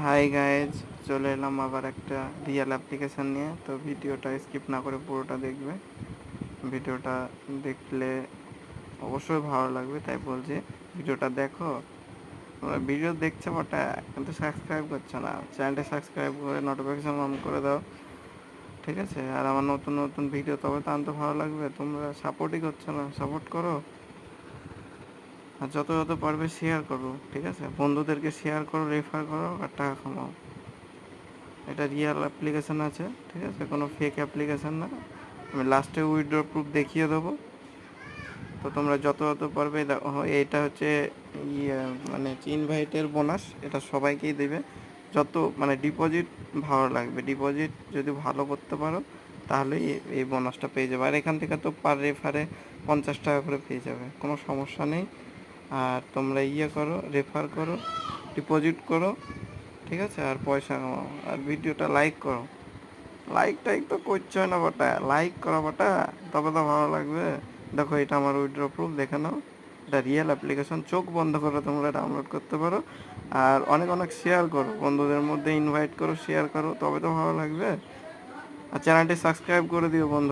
Hi guys চলে এলাম আবার একটা রিয়েল অ্যাপ্লিকেশান নিয়ে। তো ভিডিওটা স্কিপ না করে পুরোটা দেখবে। ভিডিওটা দেখলে অবশ্যই ভালো লাগবে, তাই বলছি ভিডিওটা দেখো। ভিডিও দেখছ বটে কিন্তু সাবস্ক্রাইব করছ না। চ্যানেলটা সাবস্ক্রাইব করে নোটিফিকেশন অন করে দাও, ঠিক আছে? আর আমার নতুন নতুন ভিডিও তবে তো আনতে ভালো লাগবে। তোমরা সাপোর্টই করছ না। সাপোর্ট করো। আর যত যত পারবে শেয়ার করো ঠিক আছে? বন্ধুদেরকে শেয়ার করো রেফার করো আর টাকা কামাও। এটা রিয়েল অ্যাপ্লিকেশান আছে, ঠিক আছে? কোনো ফেক অ্যাপ্লিকেশান না। আমি লাস্টে উইথড্র প্রুফ দেখিয়ে দেবো। তো তোমরা যত যত পারবে এইটা হচ্ছে ইয়ে মানে ইনভাইটের বোনাস এটা সবাইকেই দেবে। যত মানে ডিপোজিট ভালো লাগবে। ডিপোজিট যদি ভালো করতে পারো, তাহলে এই বোনাসটা পেয়ে যাবে। আর এখান থেকে তো পার রেফারে পঞ্চাশ টাকা করে পেয়ে যাবে। কোনো সমস্যা নেই। আর তোমরা ইয়ে করো রেফার করো ডিপোজিট করো, ঠিক আছে? আর পয়সা কামাও। আর ভিডিওটা লাইক করো। লাইক টাইক তো করছ না বটা। লাইক করো বটা। তবে তো ভালো লাগবে। দেখো, এটা আমার উইড্রো প্রুফ দেখে নাও। এটা রিয়েল অ্যাপ্লিকেশন চোখ বন্ধ করে তোমরা ডাউনলোড করতে পারো। আর অনেক অনেক শেয়ার করো। বন্ধুদের মধ্যে ইনভাইট করো শেয়ার করো। তবে তো ভালো লাগবে। আর চ্যানেলটি সাবস্ক্রাইব করে দিও বন্ধু।